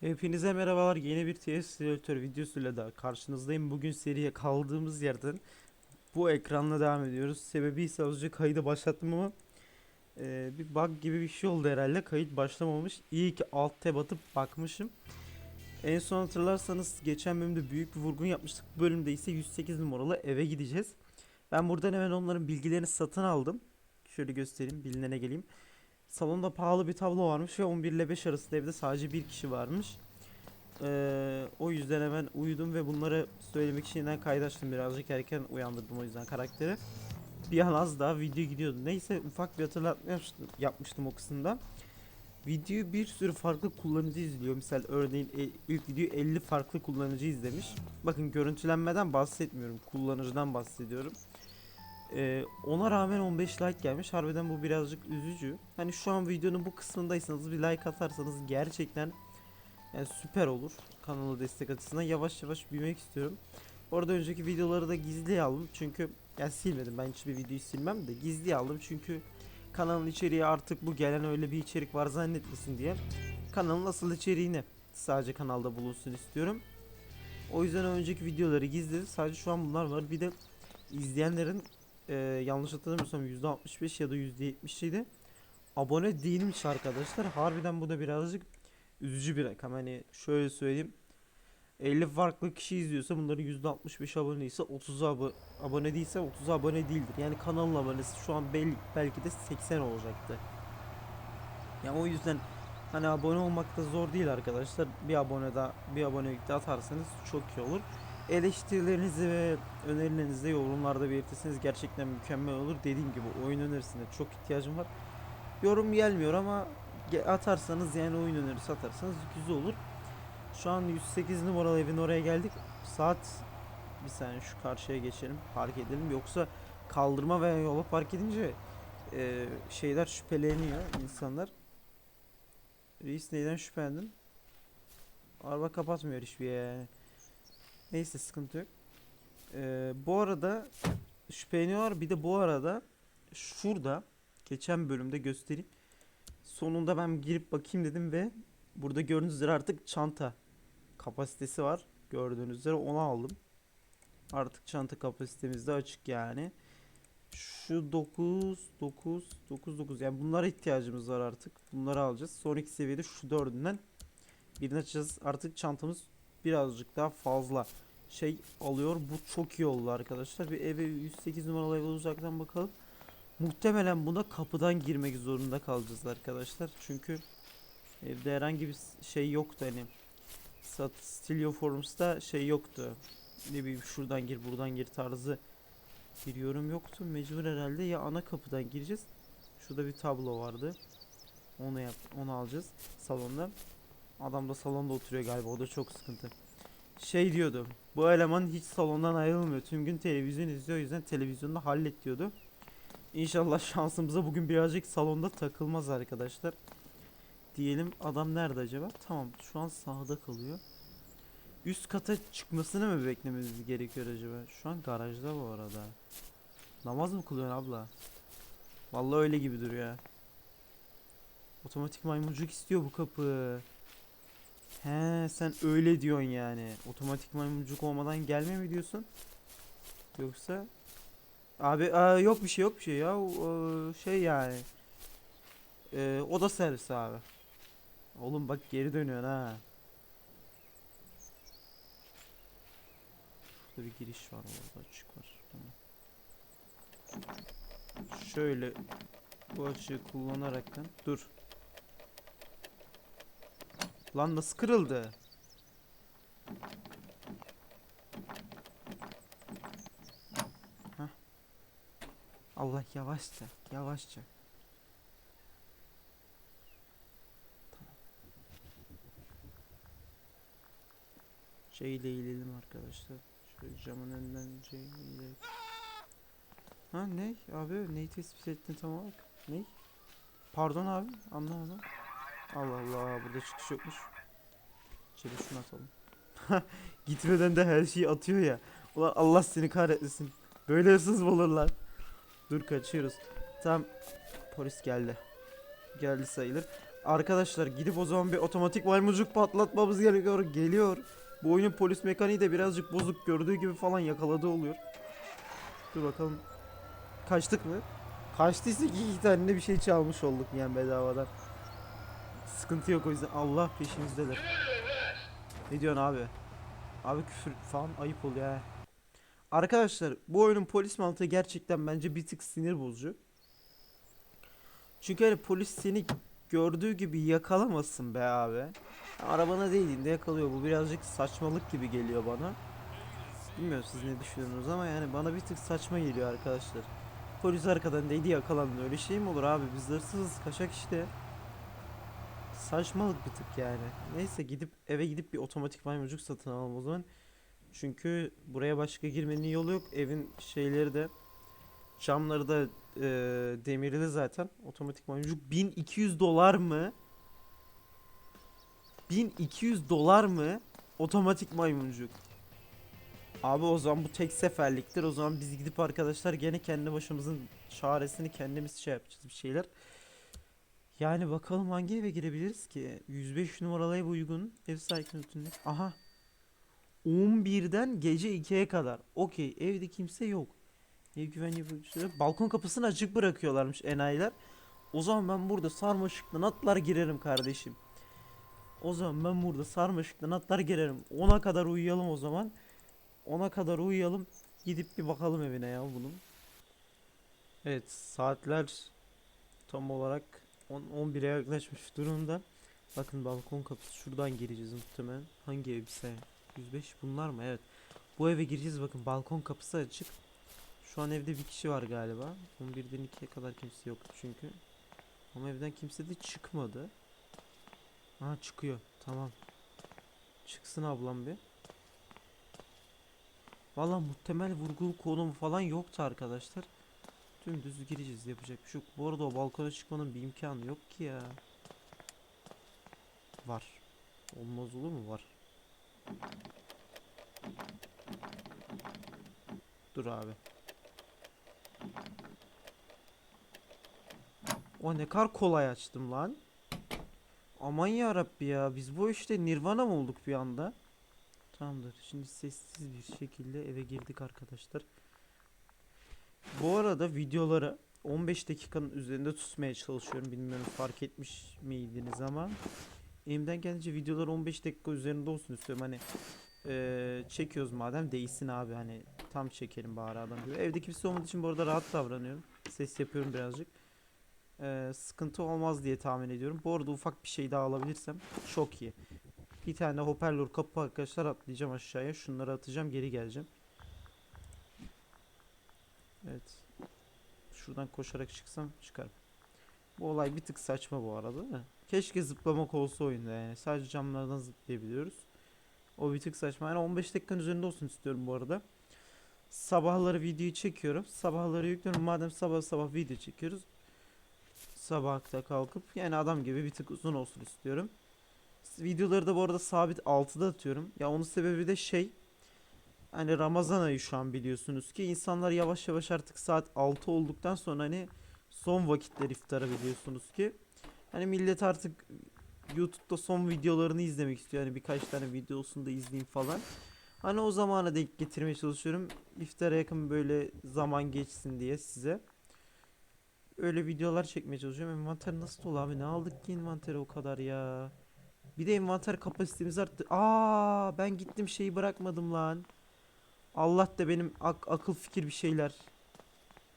Hepinize merhabalar. Yeni bir TS Simulator videosuyla da karşınızdayım. Bugün seriye kaldığımız yerden bu ekranla devam ediyoruz. Sebebi ise azıcık kaydı başlattım ama e, bir bug gibi bir şey oldu herhalde. Kayıt başlamamış. İyi ki alt tab atıp bakmışım. En son hatırlarsanız geçen bölümde büyük bir vurgun yapmıştık. Bu bölümde ise 108 numaralı eve gideceğiz. Ben buradan hemen onların bilgilerini satın aldım. Şöyle göstereyim, bilinene geleyim. Salonda pahalı bir tablo varmış ve 11 ile 5 arasında evde sadece bir kişi varmış. Ee, o yüzden hemen uyudum ve bunları söylemek için yeniden kaydaştım birazcık erken uyandırdım o yüzden karakteri. Bir an az daha video gidiyordu. Neyse ufak bir hatırlatma yapmıştım, yapmıştım o kısımda. Videoyu bir sürü farklı kullanıcı izliyor. Misal örneğin e, ilk videoyu 50 farklı kullanıcı izlemiş. Bakın görüntülenmeden bahsetmiyorum. Kullanıcıdan bahsediyorum. Ee, ona rağmen 15 like gelmiş. Harbiden bu birazcık üzücü. Hani şu an videonun bu kısmındaysanız bir like atarsanız gerçekten yani süper olur. Kanalı destek açısından yavaş yavaş büyümek istiyorum. Orada önceki videoları da gizliye aldım. Çünkü ya silmedim. Ben hiçbir videoyu silmem de gizliye aldım. Çünkü kanalın içeriği artık bu gelen öyle bir içerik var zannetmesin diye. Kanalın asıl içeriğini sadece kanalda bulunsun istiyorum. O yüzden önceki videoları gizledim. Sadece şu an bunlar var. Bir de izleyenlerin e, yanlış hatırlamıyorsam %65 ya da %70'iydi. Abone değilmiş arkadaşlar. Harbiden bu da birazcık üzücü bir rakam. Hani şöyle söyleyeyim. 50 farklı kişi izliyorsa bunların %65 abone ise 30 abo abone değilse 30 abone değildir. Yani kanalın abonesi şu an belli, belki de 80 olacaktı. Yani o yüzden hani abone olmak da zor değil arkadaşlar. Bir abone daha bir abonelik atarsanız çok iyi olur. Eleştirilerinizi ve önerilerinizi yorumlarda belirtirseniz gerçekten mükemmel olur. Dediğim gibi oyun önerisine çok ihtiyacım var. Yorum gelmiyor ama atarsanız yani oyun önerisi atarsanız güzel olur. Şu an 108 numaralı evin oraya geldik. Saat bir saniye şu karşıya geçelim. Park edelim. Yoksa kaldırma veya yola park edince e, şeyler şüpheleniyor insanlar. Reis neyden şüphelendin? Araba kapatmıyor hiçbir yani. Neyse sıkıntı yok. Ee, bu arada şüpheleniyorlar. Bir de bu arada şurada geçen bölümde göstereyim. Sonunda ben girip bakayım dedim ve burada gördüğünüz üzere artık çanta kapasitesi var. Gördüğünüz üzere onu aldım. Artık çanta kapasitemiz de açık yani. Şu 9 9 9 9 yani bunlara ihtiyacımız var artık. Bunları alacağız. Sonraki seviyede şu dördünden birini açacağız. Artık çantamız birazcık daha fazla şey alıyor. Bu çok iyi oldu arkadaşlar. Bir eve 108 numaralı eve uzaktan bakalım. Muhtemelen buna kapıdan girmek zorunda kalacağız arkadaşlar. Çünkü evde herhangi bir şey yoktu hani. Sat Stilio Forms'ta şey yoktu. Ne bileyim şuradan gir buradan gir tarzı bir yoktu. Mecbur herhalde ya ana kapıdan gireceğiz. Şurada bir tablo vardı. Onu yap onu alacağız salonda. Adam da salonda oturuyor galiba. O da çok sıkıntı. Şey diyordu. Bu eleman hiç salondan ayrılmıyor. Tüm gün televizyon izliyor. O yüzden televizyonda hallet diyordu. İnşallah şansımıza bugün birazcık salonda takılmaz arkadaşlar. Diyelim adam nerede acaba? Tamam şu an sağda kalıyor. Üst kata çıkmasını mı beklememiz gerekiyor acaba? Şu an garajda bu arada. Namaz mı kılıyorsun abla? Vallahi öyle gibi duruyor. Otomatik maymuncuk istiyor bu kapı. He sen öyle diyorsun yani. Otomatik maymuncuk olmadan gelme mi diyorsun? Yoksa Abi aa, yok bir şey yok bir şey ya. O, şey yani. Ee, oda servisi abi. Oğlum bak geri dönüyorsun ha. Şurada bir giriş var orada açık var. Tamam. Şöyle bu açığı kullanaraktan dur. Lan nasıl kırıldı? Hah. Allah yavaşça, yavaşça. Tamam. Şeyle ilelim arkadaşlar. Şöyle camın önünden şeyle. Ha ne? Abi neyi tespit ettin tam? Ne? Pardon abi anlamadım. Allah Allah burada çıkış yokmuş. Şöyle şunu atalım. Gitmeden de her şeyi atıyor ya. Ulan Allah seni kahretmesin. Böyle hırsız mı olur lan? Dur kaçıyoruz. Tam polis geldi. Geldi sayılır. Arkadaşlar gidip o zaman bir otomatik maymuncuk patlatmamız gerekiyor. Geliyor. Bu oyunun polis mekaniği de birazcık bozuk gördüğü gibi falan yakaladığı oluyor. Dur bakalım. Kaçtık mı? Kaçtıysa iki tane bir şey çalmış olduk yani bedavadan. Sıkıntı yok o yüzden Allah peşimizdeler. Ne diyorsun abi? Abi küfür falan ayıp oluyor ha. Arkadaşlar bu oyunun polis mantığı gerçekten bence bir tık sinir bozucu. Çünkü hani polis seni gördüğü gibi yakalamasın be abi. Arabana değdiğinde yakalıyor. Bu birazcık saçmalık gibi geliyor bana. Bilmiyorum siz ne düşünüyorsunuz ama yani bana bir tık saçma geliyor arkadaşlar. Polis arkadan değdi yakalandın öyle şey mi olur abi? Biz hırsızız kaçak işte. Saçmalık bir tık yani. Neyse gidip eve gidip bir otomatik maymuncuk satın alalım o zaman. Çünkü buraya başka girmenin yolu yok. Evin şeyleri de camları da e, demirli zaten. Otomatik maymuncuk 1200 dolar mı? 1200 dolar mı? Otomatik maymuncuk. Abi o zaman bu tek seferliktir. O zaman biz gidip arkadaşlar gene kendi başımızın çaresini kendimiz şey yapacağız bir şeyler. Yani bakalım hangi eve girebiliriz ki? 105 numaralı ev uygun. Ev sahibinin üstünde. Aha. 11'den gece 2'ye kadar. Okey. Evde kimse yok. Ev güvenliği bölgesi- Balkon kapısını açık bırakıyorlarmış enayiler. O zaman ben burada sarmaşıktan atlar girerim kardeşim. O zaman ben burada sarmaşıktan atlar girerim. 10'a kadar uyuyalım o zaman. 10'a kadar uyuyalım. Gidip bir bakalım evine ya bunun. Evet saatler tam olarak 10 11'e yaklaşmış durumda. Bakın balkon kapısı şuradan gireceğiz muhtemelen. Hangi ev ise 105 bunlar mı? Evet. Bu eve gireceğiz bakın balkon kapısı açık. Şu an evde bir kişi var galiba. 11'den 2'ye kadar kimse yoktu çünkü. Ama evden kimse de çıkmadı. Ha çıkıyor. Tamam. Çıksın ablam bir. Valla muhtemel vurgulu konum falan yoktu arkadaşlar. Dümdüz gireceğiz yapacak bir şey yok. Bu arada o balkona çıkmanın bir imkanı yok ki ya. Var. Olmaz olur mu? Var. Dur abi. O ne kadar kolay açtım lan. Aman ya Rabbi ya biz bu işte Nirvana mı olduk bir anda? Tamamdır. Şimdi sessiz bir şekilde eve girdik arkadaşlar. Bu arada videoları 15 dakikanın üzerinde tutmaya çalışıyorum. Bilmiyorum fark etmiş miydiniz ama elimden gelince videolar 15 dakika üzerinde olsun istiyorum. Hani eee, çekiyoruz madem değilsin abi hani tam çekelim bari adam gibi. Evde kimse olmadığı için bu arada rahat davranıyorum. Ses yapıyorum birazcık. Eee, sıkıntı olmaz diye tahmin ediyorum. Bu arada ufak bir şey daha alabilirsem çok iyi. Bir tane hoparlör kapı arkadaşlar atlayacağım aşağıya. Şunları atacağım geri geleceğim. Evet. Şuradan koşarak çıksam çıkarım. Bu olay bir tık saçma bu arada da. Keşke zıplamak olsa oyunda yani. Sadece camlardan zıplayabiliyoruz. O bir tık saçma. Yani 15 dakikanın üzerinde olsun istiyorum bu arada. Sabahları videoyu çekiyorum. Sabahları yüklüyorum. Madem sabah sabah video çekiyoruz. Sabahta kalkıp yani adam gibi bir tık uzun olsun istiyorum. Videoları da bu arada sabit 6'da atıyorum. Ya onun sebebi de şey hani Ramazan ayı şu an biliyorsunuz ki insanlar yavaş yavaş artık saat 6 olduktan sonra hani son vakitler iftara biliyorsunuz ki. Hani millet artık YouTube'da son videolarını izlemek istiyor. Hani birkaç tane videosunu da izleyeyim falan. Hani o zamana denk getirmeye çalışıyorum. İftara yakın böyle zaman geçsin diye size. Öyle videolar çekmeye çalışıyorum. Envanter nasıl dolu abi? Ne aldık ki envanteri o kadar ya? Bir de envanter kapasitemiz arttı. Aa, ben gittim şeyi bırakmadım lan. Allah da benim ak- akıl fikir bir şeyler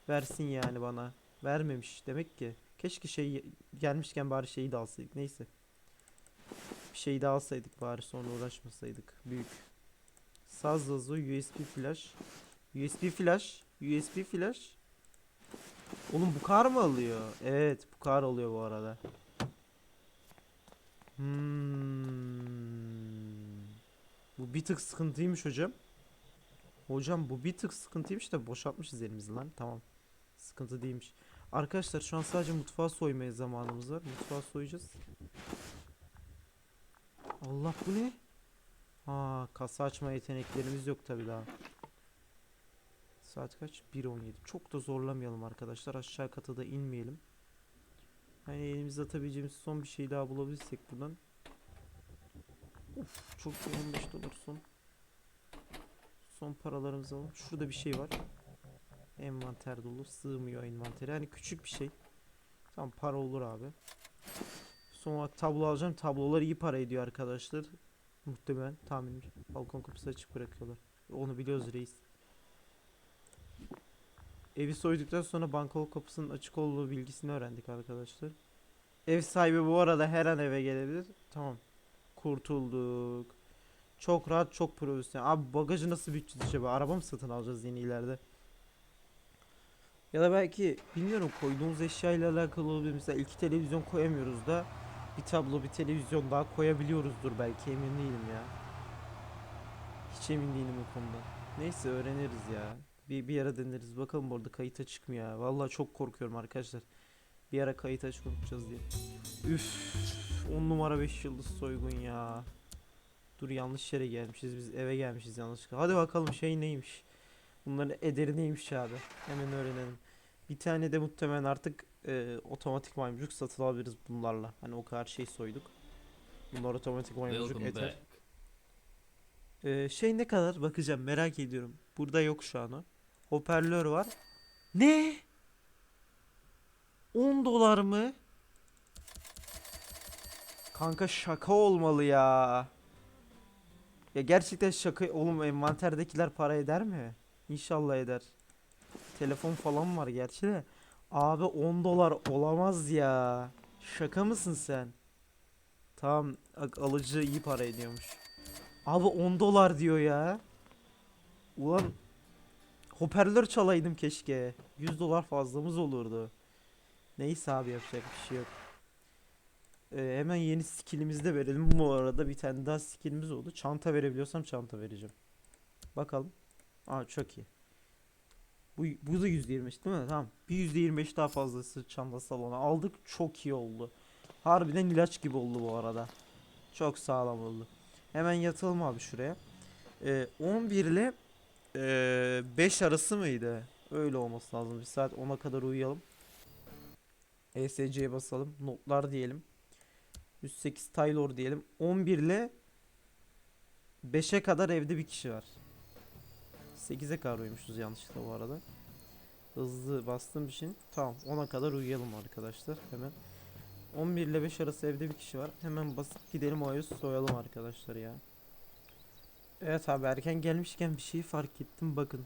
versin yani bana. Vermemiş demek ki. Keşke şey gelmişken bari şeyi de alsaydık. Neyse. Bir şey de alsaydık bari sonra uğraşmasaydık. Büyük. Saz hızı USB flash. USB flash. USB flash. Oğlum bu kar mı alıyor? Evet bu kar alıyor bu arada. Hmm. Bu bir tık sıkıntıymış hocam. Hocam bu bir tık sıkıntıymış da boşaltmışız elimizi lan. Tamam. Sıkıntı değilmiş. Arkadaşlar şu an sadece mutfağı soymaya zamanımız var. Mutfağı soyacağız. Allah bu ne? Aa kasa açma yeteneklerimiz yok tabi daha. Saat kaç? 1.17. Çok da zorlamayalım arkadaşlar. Aşağı kata da inmeyelim. Hani elimizde atabileceğimiz son bir şey daha bulabilirsek buradan. Of çok iyi 15 dolar son. Son paralarımızı alalım. Şurada bir şey var. Envanter dolu. Sığmıyor envantere. Hani küçük bir şey. Tamam para olur abi. Son olarak tablo alacağım. Tablolar iyi para ediyor arkadaşlar. Muhtemelen tahminim. Balkon kapısı açık bırakıyorlar. Onu biliyoruz reis. Evi soyduktan sonra balkon kapısının açık olduğu bilgisini öğrendik arkadaşlar. Ev sahibi bu arada her an eve gelebilir. Tamam. Kurtulduk. Çok rahat, çok profesyonel. Abi bagajı nasıl büyüteceğiz acaba? Araba mı satın alacağız yeni ileride? Ya da belki bilmiyorum koyduğumuz eşyayla alakalı olabilir. Mesela iki televizyon koyamıyoruz da bir tablo, bir televizyon daha koyabiliyoruzdur belki emin değilim ya. Hiç emin değilim o konuda. Neyse öğreniriz ya. Bir, bir ara deneriz. Bakalım bu arada kayıta çıkmıyor ya. Vallahi çok korkuyorum arkadaşlar. Bir ara kayıt açık unutacağız diye. Üf. 10 numara 5 yıldız soygun ya. Dur yanlış yere gelmişiz. Biz eve gelmişiz yanlışlıkla. Hadi bakalım şey neymiş. Bunların ederi neymiş abi. Hemen öğrenelim. Bir tane de muhtemelen artık e, otomatik maymuncuk satın alabiliriz bunlarla. Hani o kadar şey soyduk. Bunlar otomatik maymuncuk eder. Ee, şey ne kadar bakacağım merak ediyorum. Burada yok şu an o. Hoparlör var. Ne? 10 dolar mı? Kanka şaka olmalı ya. Ya gerçekten şaka oğlum envanterdekiler para eder mi? İnşallah eder. Telefon falan var gerçi de. Abi 10 dolar olamaz ya. Şaka mısın sen? Tamam alıcı iyi para ediyormuş. Abi 10 dolar diyor ya. Ulan hoparlör çalaydım keşke. 100 dolar fazlamız olurdu. Neyse abi yapacak bir şey yok. Ee, hemen yeni skillimizi de verelim. Bu arada bir tane daha skillimiz oldu. Çanta verebiliyorsam çanta vereceğim. Bakalım. Aa çok iyi. Bu, bu da %25 değil mi? Tamam. Bir %25 daha fazlası çanta salona aldık. Çok iyi oldu. Harbiden ilaç gibi oldu bu arada. Çok sağlam oldu. Hemen yatalım abi şuraya. Ee, 11 ile ee, 5 arası mıydı? Öyle olması lazım. Bir saat 10'a kadar uyuyalım. ESC'ye basalım. Notlar diyelim. 108 Taylor diyelim. 11 ile 5'e kadar evde bir kişi var. 8'e kadar uyumuşuz yanlışlıkla bu arada. Hızlı bastığım için. Tamam 10'a kadar uyuyalım arkadaşlar. Hemen. 11 ile 5 arası evde bir kişi var. Hemen basıp gidelim o soyalım arkadaşlar ya. Evet abi erken gelmişken bir şeyi fark ettim bakın.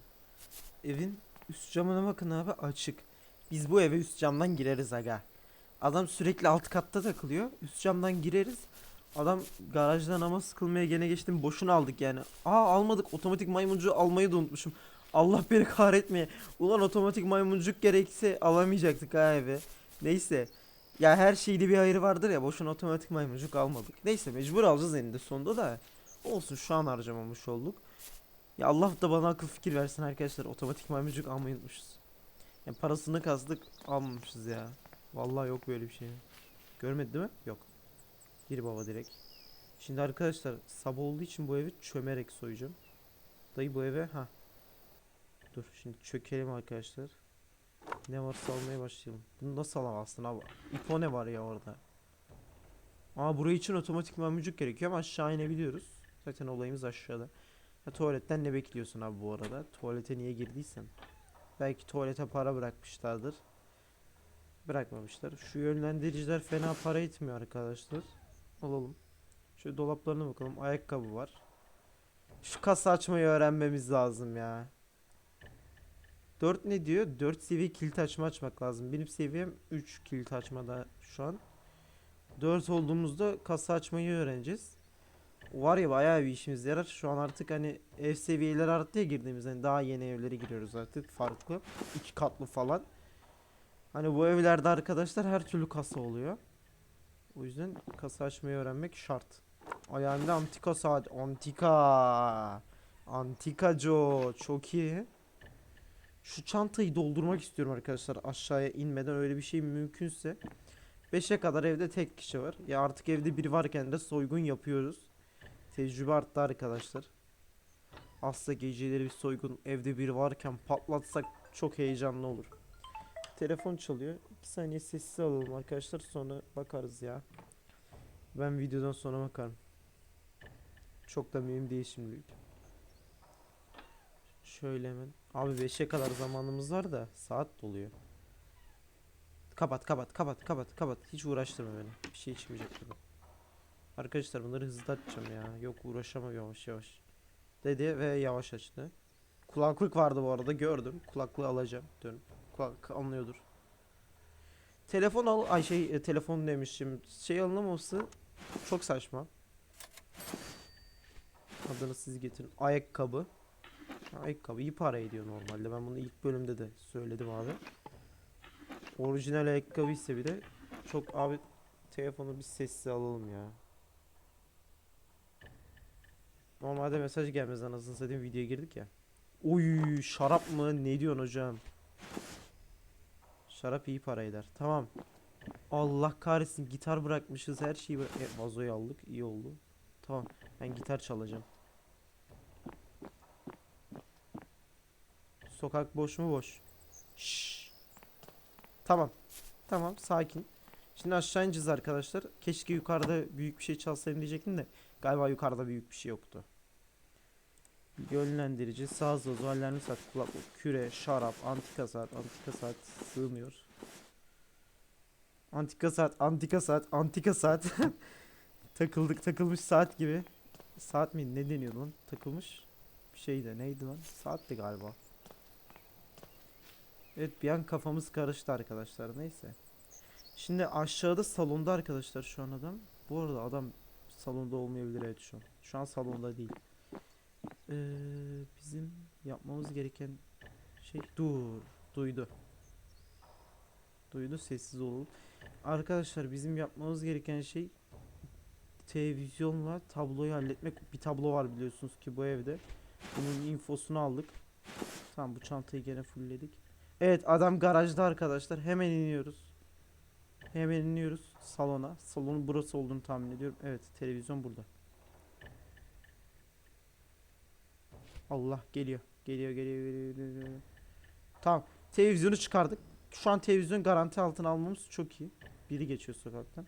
Evin üst camına bakın abi açık. Biz bu eve üst camdan gireriz aga. Adam sürekli alt katta takılıyor. Üst camdan gireriz. Adam garajda namaz sıkılmaya gene geçtim. Boşuna aldık yani. Aa almadık. Otomatik maymuncuğu almayı da unutmuşum. Allah beni kahretmeye. Ulan otomatik maymuncuk gerekse alamayacaktık ha eve. Neyse. Ya her şeyde bir hayır vardır ya. Boşuna otomatik maymuncuk almadık. Neyse mecbur alacağız eninde sonunda da. Olsun şu an harcamamış olduk. Ya Allah da bana akıl fikir versin arkadaşlar. Otomatik maymuncuk almayı unutmuşuz. Yani parasını kazdık almamışız ya. Vallahi yok böyle bir şey. Görmedi değil mi? Yok. Gir baba direkt. Şimdi arkadaşlar sabah olduğu için bu evi çömerek soyacağım. Dayı bu eve ha. Dur şimdi çökelim arkadaşlar. Ne varsa almaya başlayalım. Bunu nasıl alamazsın abi? İpo ne var ya orada? Aa burayı için otomatik mamucuk gerekiyor ama aşağı inebiliyoruz. Zaten olayımız aşağıda. Ya tuvaletten ne bekliyorsun abi bu arada? Tuvalete niye girdiysen? Belki tuvalete para bırakmışlardır. Bırakmamışlar. Şu yönlendiriciler fena para etmiyor arkadaşlar. Alalım. Şöyle dolaplarına bakalım. Ayakkabı var. Şu kasa açmayı öğrenmemiz lazım ya. 4 ne diyor? 4 seviye kilit açma açmak lazım. Benim seviyem 3 kilit açmada şu an. 4 olduğumuzda kasa açmayı öğreneceğiz. Var ya bayağı bir işimize yarar. Şu an artık hani ev seviyeleri arttı ya girdiğimizde. Hani daha yeni evlere giriyoruz artık farklı. iki katlı falan. Hani bu evlerde arkadaşlar her türlü kasa oluyor. O yüzden kasa açmayı öğrenmek şart. Ayağında antika saat. Antika. Antikaco. Çok iyi. Şu çantayı doldurmak istiyorum arkadaşlar aşağıya inmeden öyle bir şey mümkünse. 5'e kadar evde tek kişi var. Ya artık evde biri varken de soygun yapıyoruz. Tecrübe arttı arkadaşlar. Asla geceleri bir soygun evde biri varken patlatsak çok heyecanlı olur. Telefon çalıyor. 2 saniye sessiz alalım arkadaşlar sonra bakarız ya. Ben videodan sonra bakarım. Çok da mühim değil şimdilik. Şöyle hemen. Abi 5'e kadar zamanımız var da saat doluyor. Kapat kapat kapat kapat kapat. Hiç uğraştırma beni. Bir şey içmeyecek gibi. Arkadaşlar bunları hızlı açacağım ya. Yok uğraşamam yavaş yavaş. Dedi ve yavaş açtı. Kulaklık vardı bu arada gördüm. Kulaklığı alacağım. Diyorum. Kulak anlıyordur. Telefon al ay şey e, telefon demişim. Şey alınamaması çok saçma. Adını siz getirin. Ayakkabı. Ayakkabı iyi para ediyor normalde. Ben bunu ilk bölümde de söyledim abi. Orijinal ayakkabı ise bir de çok abi telefonu bir sessiz alalım ya. Normalde mesaj gelmez anasını satayım videoya girdik ya. Uy şarap mı? Ne diyorsun hocam? Şarap iyi para eder. Tamam. Allah kahretsin gitar bırakmışız her şeyi bıra- e, vazoyu aldık iyi oldu. Tamam ben gitar çalacağım. Sokak boş mu boş? Şşş. Tamam. Tamam sakin. Şimdi aşağı ineceğiz arkadaşlar. Keşke yukarıda büyük bir şey çalsaydım diyecektim de galiba yukarıda büyük bir şey yoktu. Yönlendirici, saz, ozu, alarmı saat, kulaklık, küre, şarap, antika saat, antika saat sığmıyor. Antika saat, antika saat, antika saat. Takıldık, takılmış saat gibi. Saat mi? Ne deniyordu lan? Takılmış bir şeydi. Neydi lan? Saatti galiba. Evet bir an kafamız karıştı arkadaşlar. Neyse. Şimdi aşağıda salonda arkadaşlar şu an adam. Bu arada adam salonda olmayabilir evet şu an. Şu an salonda değil. Ee, bizim yapmamız gereken şey dur duydu. Duydu sessiz olun. Arkadaşlar bizim yapmamız gereken şey televizyonla tabloyu halletmek. Bir tablo var biliyorsunuz ki bu evde. Bunun infosunu aldık. Tamam bu çantayı gene fullledik. Evet adam garajda arkadaşlar. Hemen iniyoruz. Hemen iniyoruz salona. Salonun burası olduğunu tahmin ediyorum. Evet televizyon burada. Allah geliyor. Geliyor geliyor geliyor. geliyor. Tamam. Televizyonu çıkardık. Şu an televizyon garanti altına almamız çok iyi. Biri geçiyor sokaktan.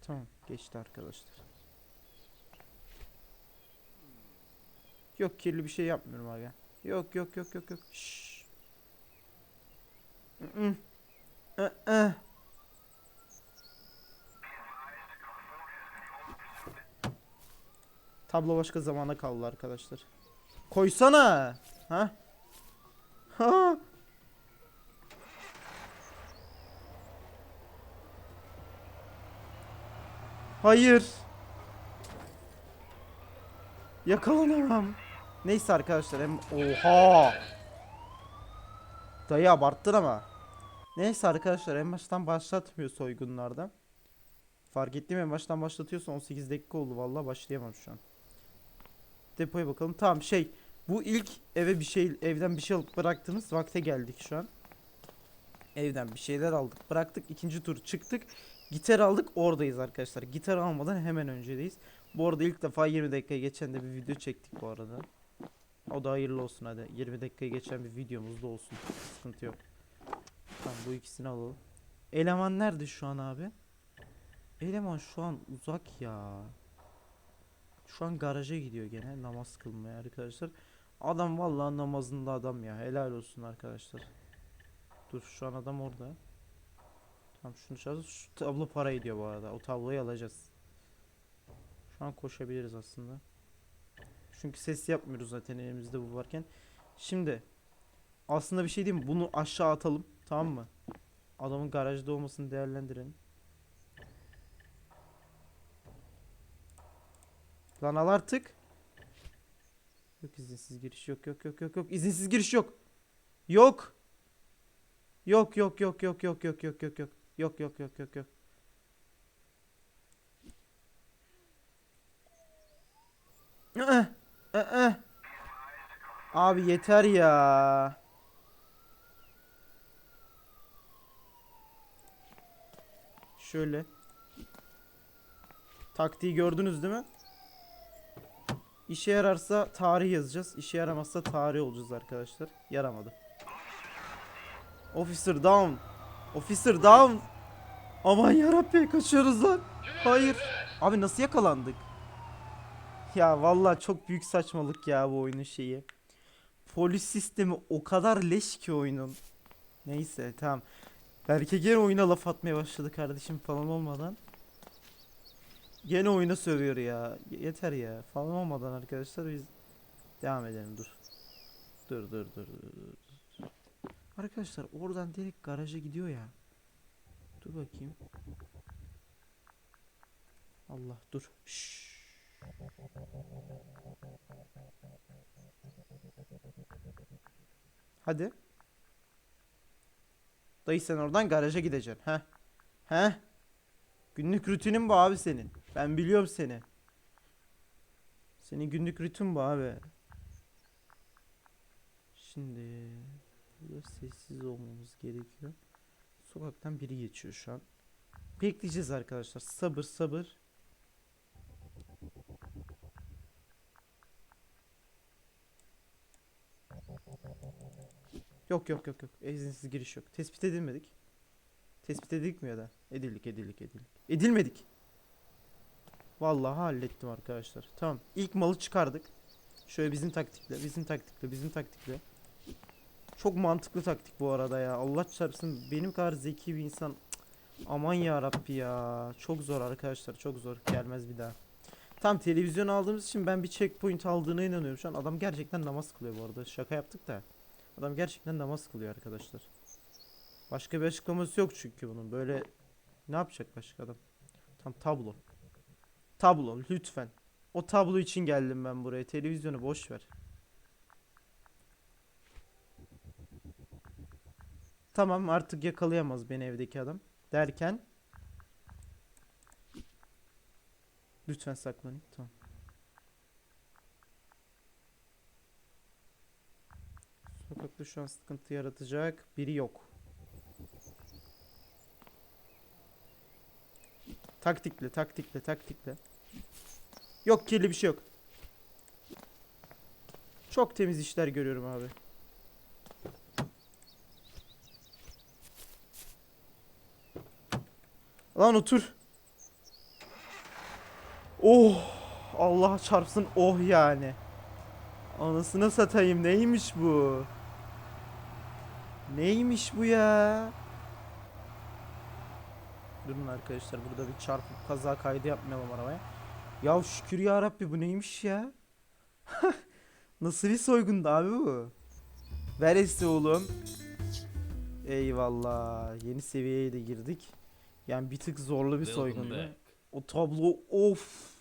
Tamam geçti arkadaşlar. Yok kirli bir şey yapmıyorum abi. Yok yok yok yok yok. Şşş. Mm-mm. Ee. Tablo başka zamana kaldı arkadaşlar. Koysana. Ha? Ha? Hayır. Yakalanamam. Neyse arkadaşlar hem oha. Dayı abarttın ama. Neyse arkadaşlar en baştan başlatmıyor soygunlardan. Fark ettim en baştan başlatıyorsa 18 dakika oldu vallahi başlayamam şu an. Depoya bakalım. Tamam şey bu ilk eve bir şey evden bir şey alıp bıraktığımız vakte geldik şu an. Evden bir şeyler aldık bıraktık ikinci tur çıktık. Gitar aldık oradayız arkadaşlar. Gitar almadan hemen öncedeyiz. Bu arada ilk defa 20 dakika geçen de bir video çektik bu arada. O da hayırlı olsun hadi. 20 dakika geçen bir videomuz da olsun. Sıkıntı yok. Tamam bu ikisini alalım. Eleman nerede şu an abi? Eleman şu an uzak ya. Şu an garaja gidiyor gene namaz kılmaya arkadaşlar. Adam vallahi namazında adam ya. Helal olsun arkadaşlar. Dur şu an adam orada. Tamam şunu çalacağız. Şu tablo para ediyor bu arada. O tabloyu alacağız. Şu an koşabiliriz aslında. Çünkü ses yapmıyoruz zaten elimizde bu varken. Şimdi aslında bir şey diyeyim mi? Bunu aşağı atalım. Tamam mı? Adamın garajda olmasını değerlendirelim. Lan al artık. Yok izinsiz giriş yok yok yok yok yok izinsiz giriş yok. Yok. Yok yok yok yok yok yok yok yok yok. Yok yok yok yok yok. Abi yeter ya. Şöyle. Taktiği gördünüz değil mi? İşe yararsa tarih yazacağız. İşe yaramazsa tarih olacağız arkadaşlar. Yaramadı. Officer down. Officer down. Aman yarabbi kaçıyoruz lan. Hayır. Abi nasıl yakalandık? Ya vallahi çok büyük saçmalık ya bu oyunun şeyi. Polis sistemi o kadar leş ki oyunun. Neyse tamam. Belki gene oyuna laf atmaya başladı kardeşim falan olmadan. Gene oyuna sövüyor ya. Yeter ya. Falan olmadan arkadaşlar biz devam edelim dur. Dur dur dur dur. Arkadaşlar oradan direkt garaja gidiyor ya. Dur bakayım. Allah dur. Şşş. Hadi. Dayı sen oradan garaja gideceksin. He. He. Günlük rutinin bu abi senin. Ben biliyorum seni. Senin günlük rutin bu abi. Şimdi burada sessiz olmamız gerekiyor. Sokaktan biri geçiyor şu an. Bekleyeceğiz arkadaşlar. Sabır sabır. Yok yok yok yok. İzinsiz giriş yok. Tespit edilmedik. Tespit edildik mi ya da? Edildik edildik edildik. Edilmedik. Vallahi hallettim arkadaşlar. Tamam. İlk malı çıkardık. Şöyle bizim taktikle, bizim taktikle, bizim taktikle. Çok mantıklı taktik bu arada ya. Allah çarpsın benim kadar zeki bir insan. Aman ya Rabbi ya. Çok zor arkadaşlar, çok zor. Gelmez bir daha. Tam televizyon aldığımız için ben bir checkpoint aldığına inanıyorum. Şu an adam gerçekten namaz kılıyor bu arada. Şaka yaptık da. Adam gerçekten namaz kılıyor arkadaşlar. Başka bir açıklaması yok çünkü bunun. Böyle ne yapacak başka adam? Tam tablo. Tablo lütfen. O tablo için geldim ben buraya. Televizyonu boş ver. Tamam artık yakalayamaz beni evdeki adam. Derken Lütfen saklanın. Tamam. Sokakta şu an sıkıntı yaratacak biri yok. Taktikle, taktikle, taktikle. Yok kirli bir şey yok. Çok temiz işler görüyorum abi. Lan otur. Oh Allah çarpsın oh yani. Anasını satayım neymiş bu? Neymiş bu ya? Durun arkadaşlar burada bir çarpıp kaza kaydı yapmayalım arabaya. Ya şükür ya Rabbi bu neymiş ya? Nasıl bir soygundu abi bu? Veresi oğlum. Eyvallah. Yeni seviyeye de girdik. Yani bir tık zorlu bir soygundu. O tablo of.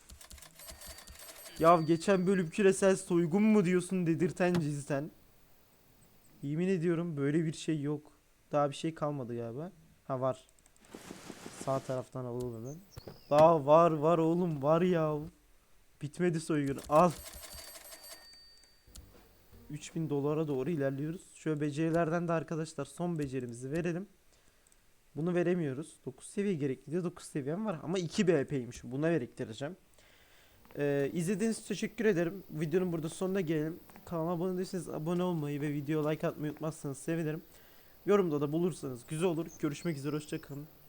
Ya geçen bölüm küresel soygun mu diyorsun dedirten cinsten. Yemin ediyorum böyle bir şey yok. Daha bir şey kalmadı galiba. Ha var. Sağ taraftan alalım hemen. Daha var var oğlum var ya. Bitmedi soygun al. 3000 dolara doğru ilerliyoruz. Şöyle becerilerden de arkadaşlar son becerimizi verelim. Bunu veremiyoruz. 9 seviye gerekli diyor. 9 seviyem var ama 2 BP'ymiş. Buna biriktireceğim. Ee, izlediğiniz için teşekkür ederim. Videonun burada sonuna gelelim. Kanala abone değilseniz abone olmayı ve video like atmayı unutmazsanız sevinirim. Yorumda da bulursanız güzel olur. Görüşmek üzere hoşçakalın.